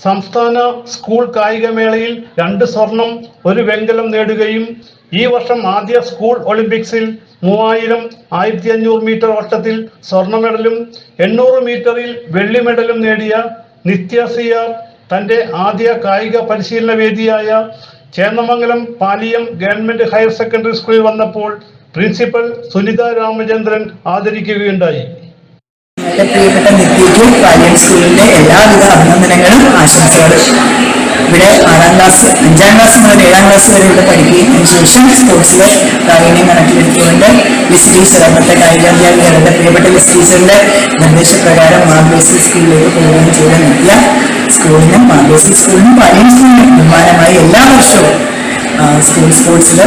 സംസ്ഥാന സ്കൂൾ കായികമേളയിൽ രണ്ട് സ്വർണം ഒരു വെങ്കലം നേടുകയും ഈ വർഷം ആദ്യ സ്കൂൾ ഒളിമ്പിക്സിൽ മൂവായിരം ആയിരത്തി അഞ്ഞൂറ് മീറ്റർ ഓട്ടത്തിൽ സ്വർണ മെഡലും എണ്ണൂറ് മീറ്ററിൽ വെള്ളി മെഡലും നേടിയ നിത്യ സിയാർ തന്റെ ആദ്യ കായിക പരിശീലന വേദിയായ Chendamangalam Paliyam government higher secondary സ്കൂളിൽ വന്നപ്പോൾ പ്രിൻസിപ്പൽ സുനിത രാമചന്ദ്രൻ ആദരിക്കുകയുണ്ടായി. പ്രിയപ്പെട്ട നിത്യയ്ക്കും പാലിയം സ്കൂളിന്റെ എല്ലാവിധ അഭിനന്ദനങ്ങളും ആശംസകളും ഇവിടെ ആറാം ക്ലാസ് അഞ്ചാം ക്ലാസ് മുതൽ ഏഴാം ക്ലാസ് വരെ ഇവിടെ പഠിക്കുകയും അതിനുശേഷം സ്പോർട്സിലെ പ്രാവീണ്യം കണക്കിലെടുത്തുകൊണ്ട് ലിസ് ടീച്ചർ അന്നത്തെ കായികാധ്യാപികളുടെ പ്രിയപ്പെട്ട മിസ് ടീച്ചറിന്റെ നിർദ്ദേശപ്രകാരം മാർബേസി സ്കൂളിലേക്ക് പോവുകയും ചെയ്ത നിത്യ സ്കൂളിനും മാർബേസി സ്കൂളിനും പഴയ സ്കൂളിനും ബഹുമാനമായി എല്ലാ വർഷവും സ്കൂൾ സ്പോർട്സിൽ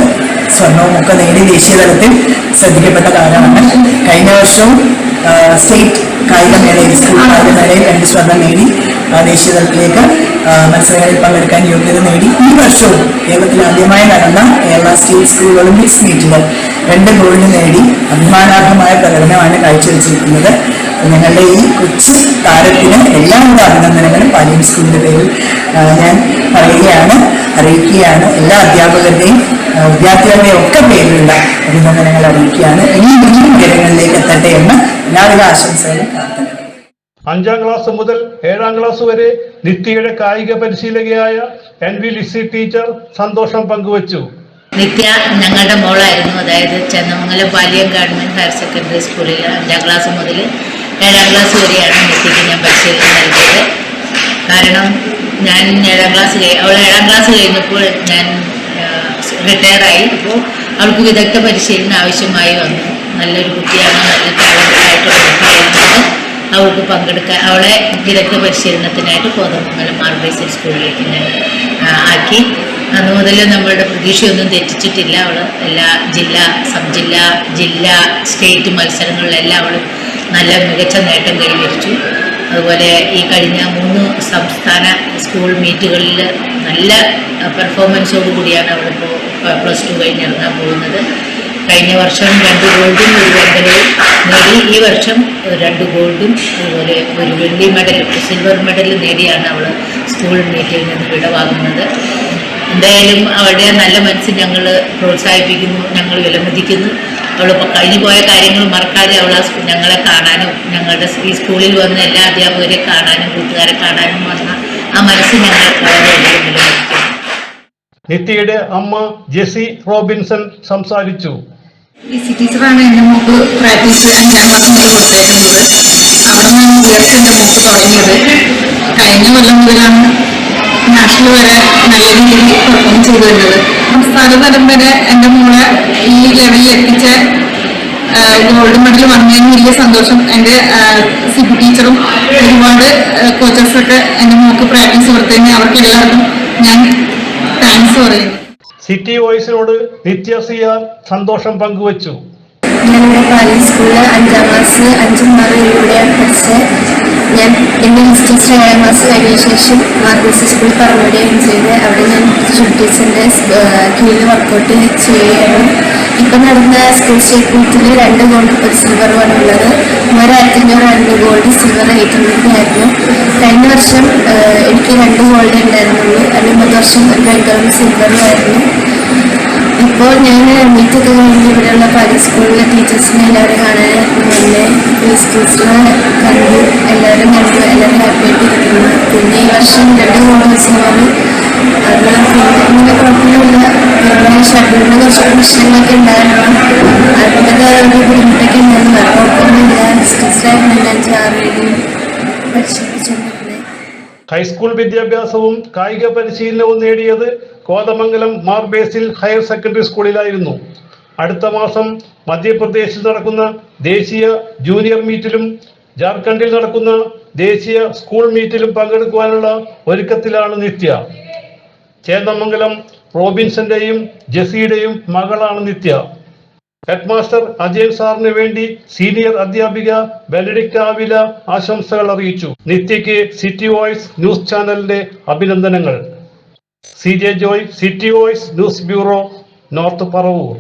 സ്വർണവും ഒക്കെ നേടി ദേശീയ തലത്തിൽ ശ്രദ്ധിക്കപ്പെട്ട താരമാണ് കഴിഞ്ഞ വർഷവും സ്റ്റേറ്റ് സ്റ്റേറ്റ് കായികമേളയിൽ സ്കൂൾ കായികമേളയിൽ രണ്ട് സ്വർണം നേടി. ദേശീയ തലത്തിലേക്ക് മത്സരങ്ങളിൽ പങ്കെടുക്കാൻ യോഗ്യത നേടി. ഈ വർഷവും കേരളത്തിൽ ആദ്യമായി നടന്ന കേരള സ്റ്റേറ്റ് സ്കൂൾ ഒളിമ്പിക്സ് മീറ്റിൽ രണ്ട് ഗോൾഡ് നേടി. അഭിമാനാർഹമായ പ്രകടനമാണ് കാഴ്ചവെച്ചിരിക്കുന്നത്. ഞങ്ങളുടെ ഈ കൊച്ചു താരത്തിന് എല്ലാവിധ അഭിനന്ദനങ്ങളും പാലിയം സ്കൂളിന്റെ പേരിൽ ഞാൻ പറയുകയാണ് അറിയിക്കുകയാണ്. എല്ലാ അധ്യാപകരുടെയും വിദ്യാർത്ഥികളുടെയും ഒക്കെ പേരിലുള്ള അഭിനന്ദനങ്ങൾ അറിയിക്കുകയാണ്. ഇനിയും ഇനിയും വിവരങ്ങളിലേക്ക് എത്തട്ടെ എന്ന് എല്ലാവിധ ആശംസകളും അഞ്ചാം ക്ലാസ് മുതൽ ഏഴാം ക്ലാസ് വരെ നിത്യയുടെ കായിക പരിശീലകയായ എൻ വി ലിസി ടീച്ചർ സന്തോഷം പങ്കുവച്ചു. നിത്യ ഞങ്ങളുടെ മോളായിരുന്നു. അതായത് Chendamangalam Paliyam government higher secondary സ്കൂളിൽ അഞ്ചാം ക്ലാസ് മുതൽ ഏഴാം ക്ലാസ് വരെയാണ് നിത്യയ്ക്ക് ഞാൻ പരിശീലനം നൽകിയത്. കാരണം ഞാൻ ഏഴാം ക്ലാസ് അവൾ ഏഴാം ക്ലാസ് കഴിഞ്ഞപ്പോൾ ഞാൻ റിട്ടയറായി അപ്പോൾ അവൾക്ക് വിദഗ്ധ പരിശീലനം ആവശ്യമായി വന്നു. നല്ലൊരു കുട്ടിയാണ് നല്ല ടാലന്റായിട്ടുള്ള കുട്ടിയായിരുന്നത് അവൾക്ക് പങ്കെടുക്കാൻ അവളെ വിദഗ്ധ പരിശീലനത്തിനായിട്ട് കോതമംഗലം ആർ സ്കൂളിലേക്ക് ഞാൻ സ്കൂളിലേക്ക് ആക്കി. അന്ന് മുതൽ നമ്മളുടെ പ്രതീക്ഷയൊന്നും തെറ്റിച്ചിട്ടില്ല. അവൾ എല്ലാ ജില്ലാ സബ് ജില്ലാ ജില്ലാ സ്റ്റേറ്റ് മത്സരങ്ങളിലെല്ലാം അവൾ നല്ല മികച്ച നേട്ടം കൈവരിച്ചു. അതുപോലെ ഈ കഴിഞ്ഞ മൂന്ന് സംസ്ഥാന സ്കൂൾ മീറ്റുകളിൽ നല്ല പെർഫോമൻസോട് കൂടിയാണ് അവളിപ്പോൾ പ്ലസ് ടു കഴിഞ്ഞിറങ്ങാൻ പോകുന്നത്. കഴിഞ്ഞ വർഷം രണ്ട് ഗോൾഡും ഒരു വെങ്കലവും. നേടി ഈ വർഷം രണ്ട് ഗോൾഡും അതുപോലെ ഒരു വെള്ളി മെഡലും സിൽവർ മെഡലും നേടിയാണ് അവൾ സ്കൂൾ മീറ്റിൽ നിന്ന് വിടവാങ്ങുന്നത്. എന്തായാലും അവളുടെ നല്ല മനസ്സ് ഞങ്ങൾ പ്രോത്സാഹിപ്പിക്കുന്നു ഞങ്ങൾ വിലമതിക്കുന്നു. അവൾ കഴിഞ്ഞു പോയ കാര്യങ്ങൾ മറക്കാതെ അവൾ ഞങ്ങളെ കാണാനും ഞങ്ങളുടെ ഈ സ്കൂളിൽ വന്ന എല്ലാ അധ്യാപകരെ കാണാനും കൂട്ടുകാരെ കാണാനും വന്ന ആ മനസ്സ് ഞങ്ങൾ നിത്യയുടെ അമ്മ ജെസി റോബിൻസൺ സംസാരിച്ചു. ലിസി ടീച്ചറാണ് എന്റെ മോക്ക് പ്രാക്ടീസ് ചെയ്യാൻ മുതൽ കൊടുത്തേക്കുന്നത് അവിടെ നിന്നാണ് ഉയർച്ച തുടങ്ങിയത്. കഴിഞ്ഞ കൊല്ലം മുതലാണ് നാഷണൽ വരെ നല്ല രീതിയിൽ പെർഫോം ചെയ്തു വരുന്നത്. സംസ്ഥാന വരെ എന്റെ മോളെ ഈ ലെവലിൽ എത്തിച്ച ഗോൾഡ് മെഡൽ വന്നതിന് വലിയ സന്തോഷം. എന്റെ സിബി ടീച്ചറും ഒരുപാട് കോച്ചസൊക്കെ എന്റെ മോക്ക് പ്രാക്ടീസ് കൊടുത്തതിന് അവർക്ക് എല്ലാവർക്കും ഞാൻ താങ്ക്സ് പറയുന്നു. സിറ്റി വോയിസിനോട് നിത്യ സിയാർ സന്തോഷം പങ്കുവച്ചു. സ്കൂളിൽ ഞാൻ ടീച്ചർ ഞാൻ വർക്കൗട്ട് നടന്ന സ്കൂൾ സ്റ്റേറ്റ് രണ്ട് ഗോൾഡ് ഒരു സിൽവറുമാണ് ഉള്ളത്. ഒരു അഞ്ഞൂറ് രണ്ട് ഗോൾഡ് സിൽവർ ഹൺഡ്രഡ് ആയിരുന്നു. കഴിഞ്ഞ വർഷം എനിക്ക് രണ്ട് ഗോൾഡ് മുൻ വർഷം ഒരു വെങ്കലം സിൽവറും ആയിരുന്നു ഇപ്പോൾ ഞാൻ മീറ്റൊക്കെ കഴിഞ്ഞ് ഇവിടെയുള്ള പല സ്കൂളിലെ ടീച്ചേഴ്സിനെ എല്ലാവരും കാണാൻ പിന്നെ പ്ലീസ് ടീച്ചറിനെ കണ്ടു. എല്ലാവരും കണ്ടു. എല്ലാവരും ഹാപ്പി ആയിട്ടിരിക്കുന്നു പിന്നെ ഈ വർഷം രണ്ട് ദിവസങ്ങൾ അത് പിന്നെ കുഴപ്പമില്ല പിന്നെ ഷെഡ്യൂളിന് കുറച്ച് പ്രശ്നങ്ങളൊക്കെ ഉണ്ടായിരുന്നു. അതിന്റെ ഒരു ബുദ്ധിമുട്ടൊക്കെ ഉണ്ടായിരുന്നു. കുഴപ്പമൊന്നുമില്ല കുഴപ്പമൊന്നുമില്ല ടീച്ചറായിരുന്നു ഞാൻ ചാറിയും പരിശീലിച്ചുകൊണ്ടിരുന്നത് ഹൈസ്കൂൾ വിദ്യാഭ്യാസവും കായിക പരിശീലനവും നേടിയത് കോതമംഗലം മാർബേസിൽ ഹയർ സെക്കൻഡറി സ്കൂളിലായിരുന്നു. അടുത്ത മാസം മധ്യപ്രദേശിൽ നടക്കുന്ന ദേശീയ ജൂനിയർ മീറ്റിലും ജാർഖണ്ഡിൽ നടക്കുന്ന ദേശീയ സ്കൂൾ മീറ്റിലും പങ്കെടുക്കുവാനുള്ള ഒരുക്കത്തിലാണ് നിത്യ. ചേന്ദമംഗലം റോബിൻസന്റെയും ജെസിയുടെയും മകളാണ് നിത്യ. ഹെഡ്മാസ്റ്റർ അജയ് സാറിന് വേണ്ടി സീനിയർ അധ്യാപിക ബെനഡിക്ട് ആവില ആശംസകൾ അറിയിച്ചു. നിത്യയ്ക്ക് സിറ്റി വോയ്സ് ന്യൂസ് ചാനലിന്റെ അഭിനന്ദനങ്ങൾ. C J Joy city voice news bureau north Paravur.